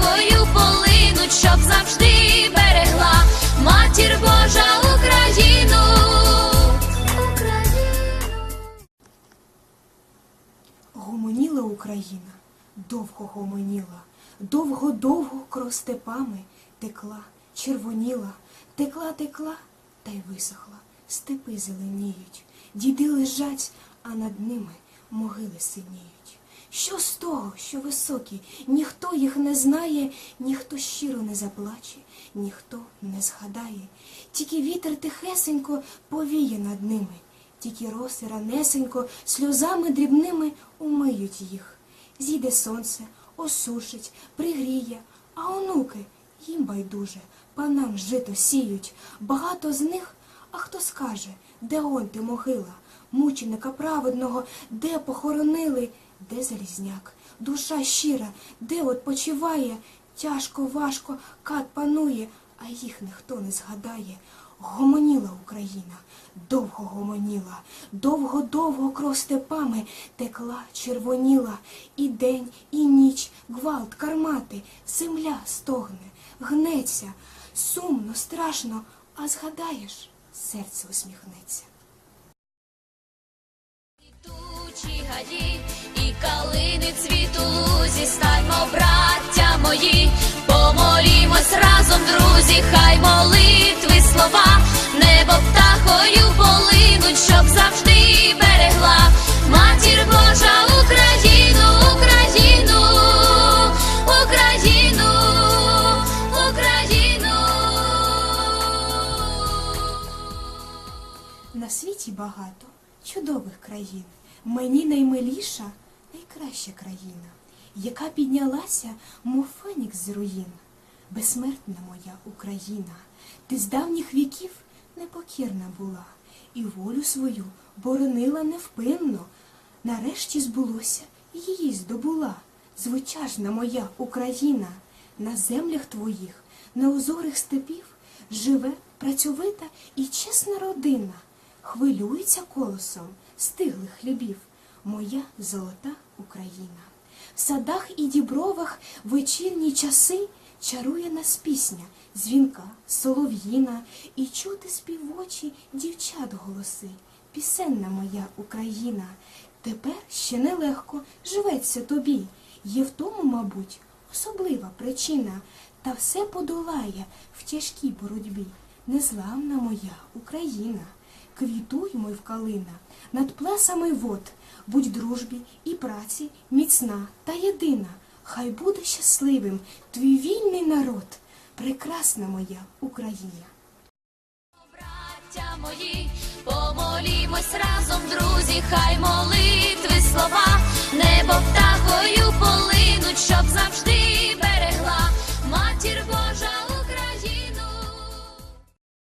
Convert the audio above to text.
птахою полинуть, щоб завжди берегла матір Божа Україну. Україну. Гомоніла Україна, довго гомоніла, довго-довго кров степами текла, червоніла, текла, текла, та й висохла. Степи зеленіють, діди лежать, а над ними могили синіють. Що з того, що високі, ніхто їх не знає, ніхто щиро не заплаче, ніхто не згадає. Тільки вітер тихесенько повіє над ними, тільки роси ранесенько сльозами дрібними умиють їх. Зійде сонце, осушить, пригріє, а онуки їм байдуже, панам жито сіють. Багато з них, а хто скаже, де он ти могила, мученика праведного, де похоронили, де залізняк, душа щира, де от тяжко, важко, кат панує, а їх ніхто не згадає. Гомоніла Україна, довго гомоніла, довго-довго кров степами текла, червоніла, і день, і ніч, гвалт, кармати, земля стогне, гнеться, сумно, страшно, а згадаєш, серце усміхнеться. Гаї і калини цвіту лузі, станьмо, браття мої, помолімось разом, друзі, хай молитви слова, небо птахою полинуть, щоб завжди берегла матір Божа Україну, Україну, Україну, Україну. На світі багато чудових країн. Мені наймиліша, найкраща країна, яка піднялася, мов фенікс з руїн. Безсмертна моя Україна, ти з давніх віків непокірна була, і волю свою боронила невпинно. Нарешті збулося, її здобула, звитяжна моя Україна, на землях твоїх, на озорих степів живе працьовита і чесна родина, хвилюється колосом стиглих хлібів, моя золота Україна. В садах і дібровах вечірні часи чарує нас пісня, дзвінка, солов'їна, і чути співочі дівчат голоси. Пісенна моя Україна, тепер ще нелегко живеться тобі. Є в тому, мабуть, особлива причина, та все подолає в тяжкій боротьбі. Незламна моя Україна, квітуй, мов калина, над плесами вод, будь дружбі і праці міцна та єдина. Хай буде щасливим твій вільний народ, прекрасна моя Україна. Браття мої, помолімось разом, друзі, хай молитви слова,